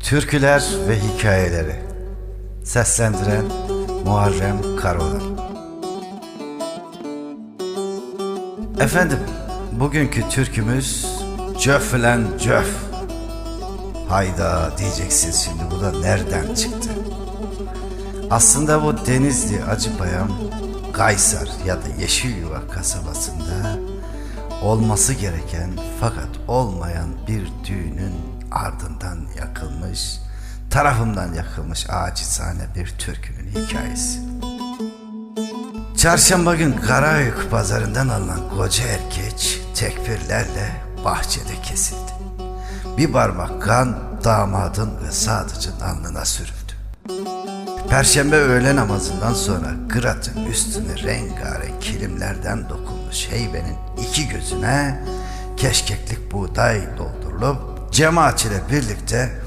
Türküler ve Hikayeleri Seslendiren Muharrem Karaoğlan Efendim, bugünkü türkümüz Cöflen Cöf. Hayda diyeceksiniz şimdi bu da nereden çıktı? Aslında bu Denizli Acıpayam, Kaysar ya da Yeşilyuva kasabasında olması gereken fakat olmayan bir düğünün ardından yakılmış, tarafımdan yakılmış acizane bir türkünün hikayesi. Çarşamba gün Karayük pazarından alınan koca erkeç tekbirlerle bahçede kesildi. Bir parmak kan damadın ve sadıcın alnına sürüldü. Perşembe öğle namazından sonra Gırat'ın üstüne rengarenk kilimlerden dokunmuş heybenin iki gözüne keşkeklik buğday doldurulup cemaat ile birlikte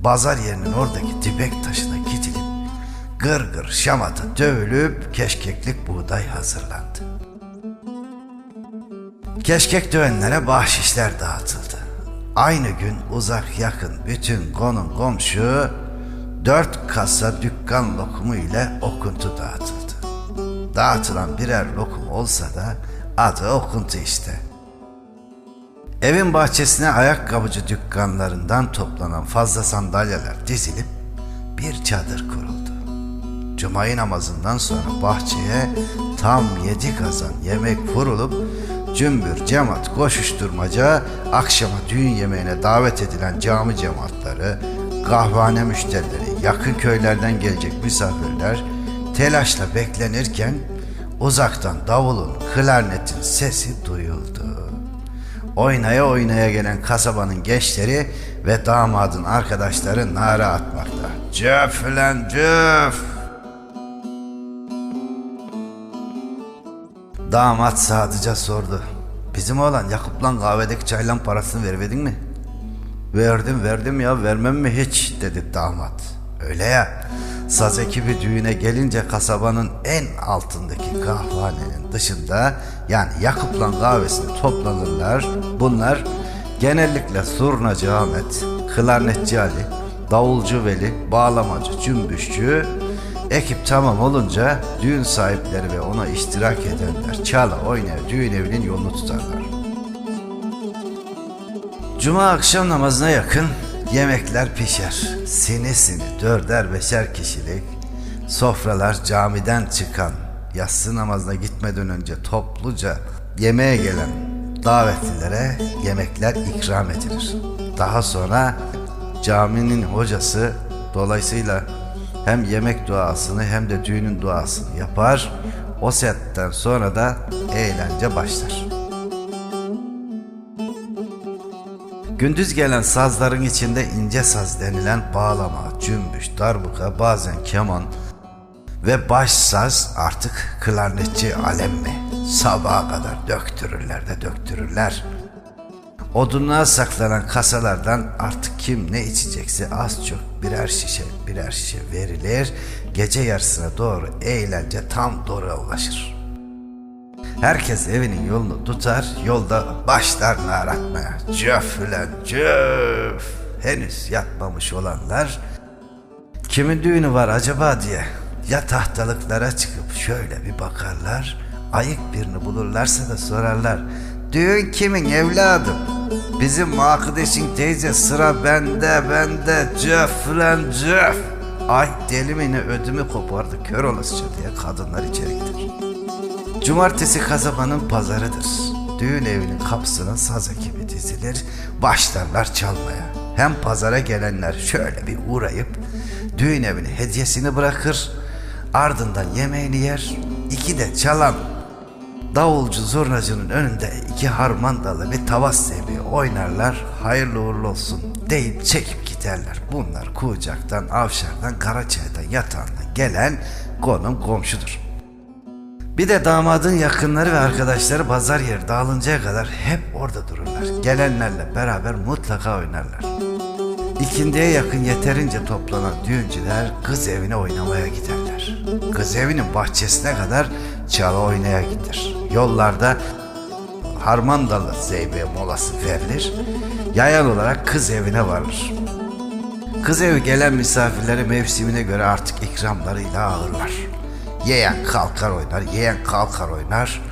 bazar yerinin oradaki dibek taşına gidilip gır gır şamata dövülüp keşkeklik buğday hazırlandı. Keşkek dövenlere bahşişler dağıtıldı. Aynı gün uzak yakın bütün konum komşu dört kasa dükkan lokumu ile okuntu dağıtıldı. Dağıtılan birer lokum olsa da adı okuntu işte. Evin bahçesine ayakkabıcı dükkanlarından toplanan fazla sandalyeler dizilip bir çadır kuruldu. Cumayı namazından sonra bahçeye tam yedi kazan yemek vurulup cümbür cemaat koşuşturmaca akşama düğün yemeğine davet edilen cami cemaatleri, kahvehane müşterileri, yakın köylerden gelecek misafirler telaşla beklenirken uzaktan davulun, klarnetin sesi duyuldu. Oynaya oynaya gelen kasabanın gençleri ve damadın arkadaşları nara atmakta. Cöf lan cöf! Damat sadıca sordu. Bizim oğlan Yakup'la kahvedeki çaylan parasını vermedin mi? Verdim verdim ya vermem mi hiç dedi damat. Öyle ya saz ekibi düğüne gelince kasabanın en altındaki kahvehanenin dışında yani Yakup'la kahvesine toplanırlar. Bunlar genellikle Surnacı Ahmet, Klarnetçi Ali, Davulcu Veli, Bağlamacı, Cümbüşçü, Ekip tamam olunca düğün sahipleri ve ona iştirak edenler çala oynaya düğün evinin yolunu tutarlar. Cuma akşam namazına yakın yemekler pişer. Sini sini dörder beşer kişilik sofralar camiden çıkan yatsı namazına gitmeden önce topluca yemeğe gelen davetlilere yemekler ikram edilir. Daha sonra caminin hocası dolayısıyla hem yemek duasını hem de düğünün duasını yapar. O setten sonra da eğlence başlar. Gündüz gelen sazların içinde ince saz denilen bağlama, cümbüş, darbuka, bazen keman ve baş saz artık klarnetçi alem mi? Sabaha kadar döktürürler de döktürürler. Odunluğa saklanan kasalardan artık kim ne içecekse az çok birer şişe birer şişe verilir. Gece yarısına doğru eğlence tam doğru ulaşır. Herkes evinin yolunu tutar, yolda başlar nar atmaya. Cöf ulan cöf. Henüz yatmamış olanlar kimin düğünü var acaba diye ya tahtalıklara çıkıp şöyle bir bakarlar, ayık birini bulurlarsa da sorarlar. Düğün kimin evladım? Bizim arkadaşın teyze sıra bende bende cöf lan cöf. Ay deli ödümü kopardı kör olasıca diye kadınlar içeri gider. Cumartesi kasabanın pazarıdır. Düğün evinin kapısına saz ekibi dizilir, başlarlar çalmaya. Hem pazara gelenler şöyle bir uğrayıp düğün evine hediyesini bırakır, ardından yemeğini yer, iki de çalan davulcu zurnacının önünde iki harman dalı ve tavas zebi oynarlar, hayırlı uğurlu olsun deyip çekip giderler. Bunlar Kucak'tan, Avşar'dan, Karaçay'dan, Yatağan'dan gelen konum komşudur. Bir de damadın yakınları ve arkadaşları pazar yeri dağılıncaya kadar hep orada dururlar. Gelenlerle beraber mutlaka oynarlar. İkindiye yakın yeterince toplanan düğüncüler kız evine oynamaya giderler. Kız evinin bahçesine kadar çala oynaya gider. Yollarda Harmandalı Zeybe molası verilir. Yayan olarak kız evine varılır. Kız evi gelen misafirleri mevsimine göre artık ikramlarıyla ağırlar. Yeğen kalkar oynar, yeğen kalkar oynar.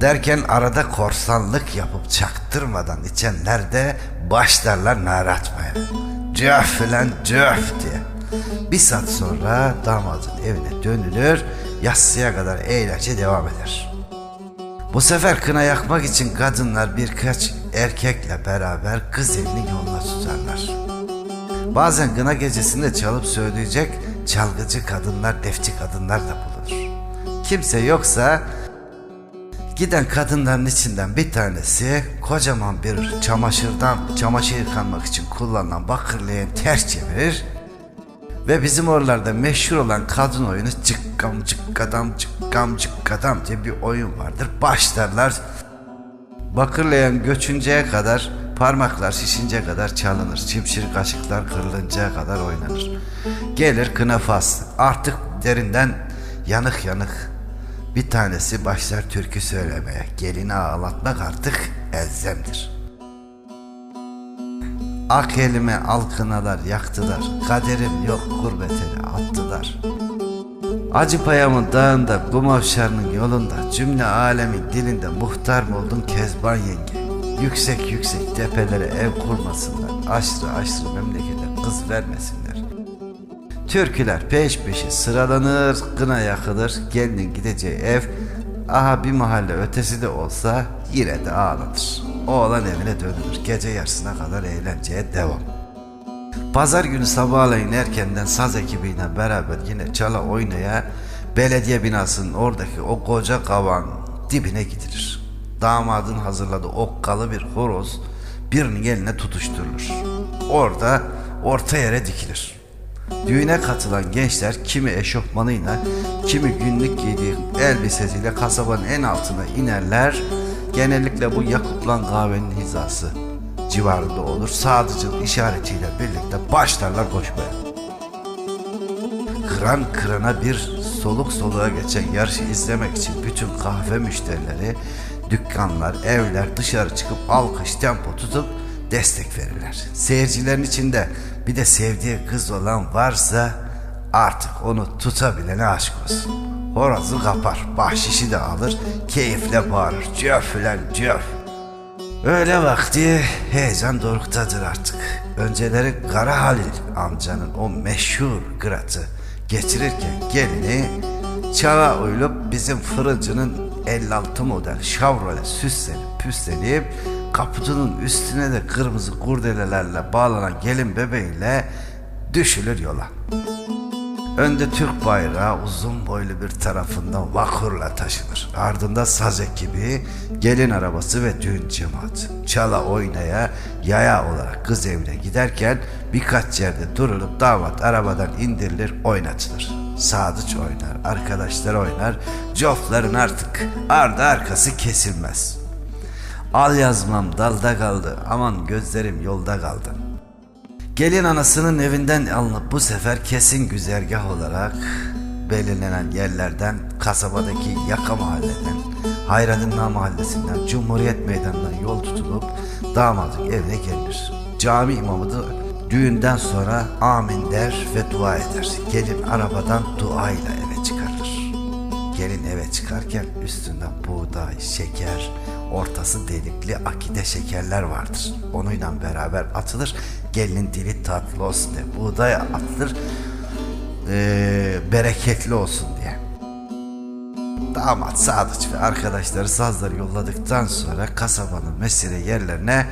Derken arada korsanlık yapıp çaktırmadan içenler de başlarlar nar atmaya. Cöf lan cöf diye. Bir saat sonra damadın evine dönülür, yatsıya kadar eğlence devam eder. Bu sefer kına yakmak için kadınlar birkaç erkekle beraber kız evinin yoluna tutarlar. Bazen kına gecesinde çalıp söyleyecek çalgıcı kadınlar, defçi kadınlar da bulunur. Kimse yoksa giden kadınların içinden bir tanesi kocaman bir çamaşırdan çamaşır yıkanmak için kullanılan bakır ters çevirir ve bizim oralarda meşhur olan kadın oyunu cıkkam cıkkadam cıkkam cıkkadam diye bir oyun vardır. Başlarlar bakır leğen göçünceye kadar parmaklar şişince kadar çalınır. Çimşir kaşıklar kırılıncaya kadar oynanır. Gelir kına faslı. Artık derinden yanık yanık bir tanesi başlar türkü söylemeye. Gelini ağlatmak artık elzemdir. Ak elime alkınalar yaktılar. Kaderim yok gurbetine attılar. Acı payamın dağında, Gumavşar'ın yolunda, cümle alemin dilinde muhtar mı oldun Kezban yenge? Yüksek yüksek tepelere ev kurmasınlar, aşırı aşırı memlekete kız vermesinler. Türküler peş peşe sıralanır, kına yakılır, gelinin gideceği ev, aha bir mahalle ötesi de olsa yine de ağlanır. Oğlan evine dönülür, gece yarısına kadar eğlenceye devam. Pazar günü sabahleyin erkenden saz ekibiyle beraber yine çala oynaya belediye binasının oradaki o koca kavan dibine gidilir. Damadın hazırladığı okkalı bir horoz birinin eline tutuşturulur. Orada orta yere dikilir. Düğüne katılan gençler kimi eşofmanıyla, kimi günlük giydiği elbisesiyle kasabanın en altına inerler. Genellikle bu Yakuplan kahvenin hizası civarında olur. Sadıcın işaretiyle birlikte başlarlar koşmaya. Kıran kırana bir soluk soluğa geçen yarışı izlemek için bütün kahve müşterileri, dükkanlar, evler dışarı çıkıp alkış tempo tutup destek verirler. Seyircilerin içinde bir de sevdiği kız olan varsa artık onu tutabilene aşk olsun. Horozu kapar, bahşişi de alır, keyifle bağırır. Cöf ulan cöf. Öyle vakti heyecan doruktadır artık. Önceleri Kara Halil amcanın o meşhur gratı getirirken gelini çağa uyulup bizim fırıncının 56 model Chevrolet süslenip püslenip kaputunun üstüne de kırmızı kurdelelerle bağlanan gelin bebeğiyle düşülür yola. Önde Türk bayrağı uzun boylu bir tarafından vakurla taşınır. Ardında saz ekibi, gelin arabası ve düğün cemaati. Çala oynaya, yaya olarak kız evine giderken birkaç yerde durulup damat arabadan indirilir, oynatılır. Sadıç oynar, arkadaşlar oynar, cofların artık ardı arkası kesilmez. Al yazmam dalda kaldı, aman gözlerim yolda kaldı. Gelin anasının evinden alınıp bu sefer kesin güzergah olarak belirlenen yerlerden kasabadaki Yaka Mahalle'den, Hayradinna Mahallesi'nden, Cumhuriyet Meydanı'ndan yol tutulup damadın evine gelir. Cami imamı da düğünden sonra amin der ve dua eder. Gelin arabadan duayla eve çıkarır. Gelin eve çıkarken üstünden buğday, şeker, ortası delikli akide şekerler vardır. Onunla beraber atılır. Gelinin dili tatlı olsun diye. Buğday atılır. eee, bereketli olsun diye. Damat Sadıç ve arkadaşları sazları yolladıktan sonra kasabanın mesire yerlerine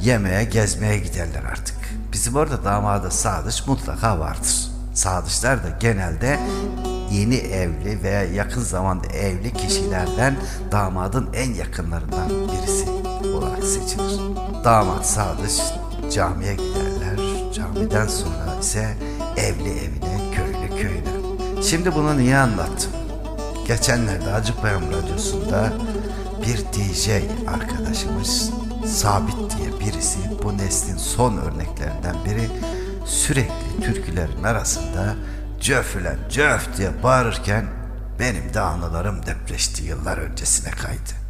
yemeğe gezmeye giderler artık. Bizim orada damada Sadıç mutlaka vardır. Sadıçlar da genelde yeni evli veya yakın zamanda evli kişilerden damadın en yakınlarından birisi olarak seçilir. Damat Sadıç camiye giderler. Camiden sonra ise evli evine, köylü köyüne. Şimdi bunu niye anlattım? Geçenlerde Acıpayam Radyosu'nda bir DJ arkadaşımız Sabit diye birisi bu neslin son örneklerinden biri sürekli türkülerin arasında cöfülen cöf diye bağırırken benim de anılarım depreşti yıllar öncesine kaydı.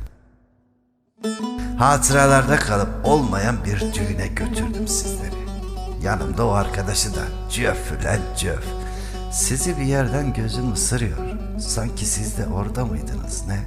Hatıralarda kalıp olmayan bir düğüne götürdüm sizleri. Yanımda o arkadaşı da cöf ulan cöf. Sizi bir yerden gözüm ısırıyor. Sanki siz de orada mıydınız ne?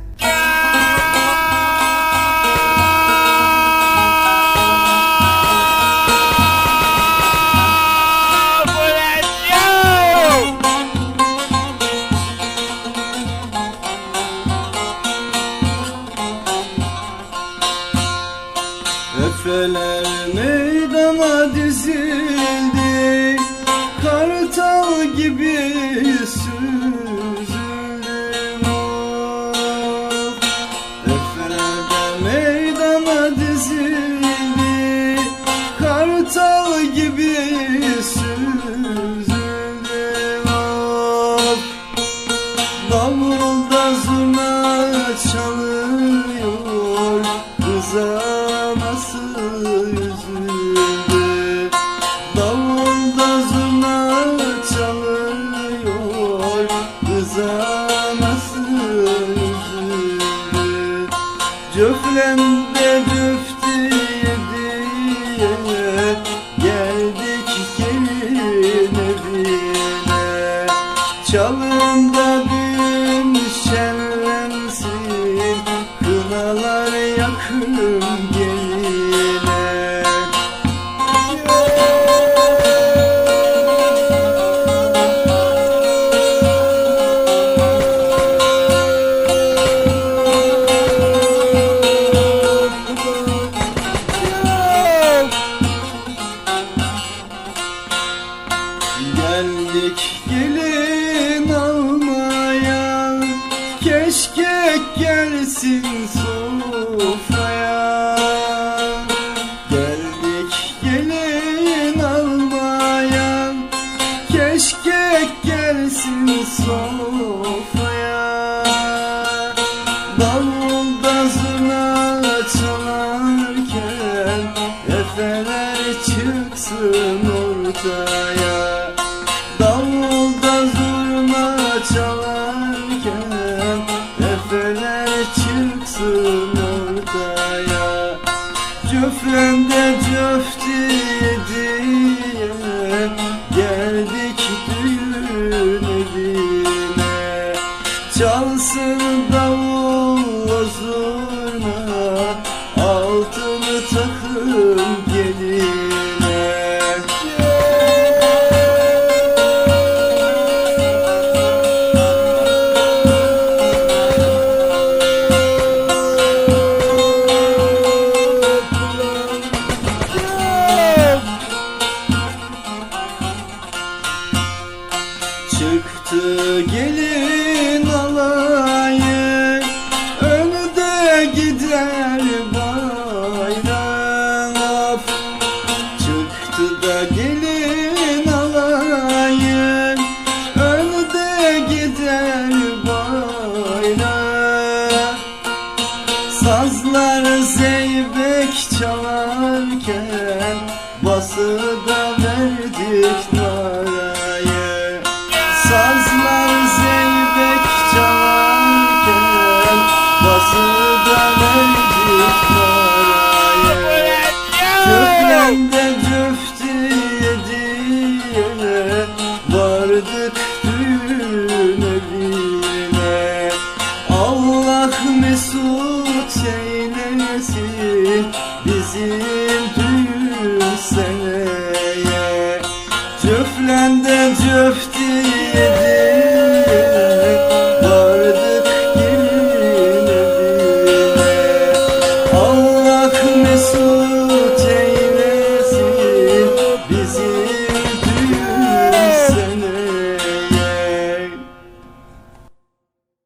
Diye Geldik Davulda zurna çalarken Efeler çıksın ortaya. Davulda zurna çalarken Efeler çıksın ortaya. Cöfrende cöfti diye Geldik düğün evine. Çalsın davul Çıktı gelin alayı Önde gider bayram. Çıktı da gelin alayı Önde gider bayram. Sazlar zeybek çalarken Bası da verdik eylesin Bizim düğün seneye. Cöflende cöfti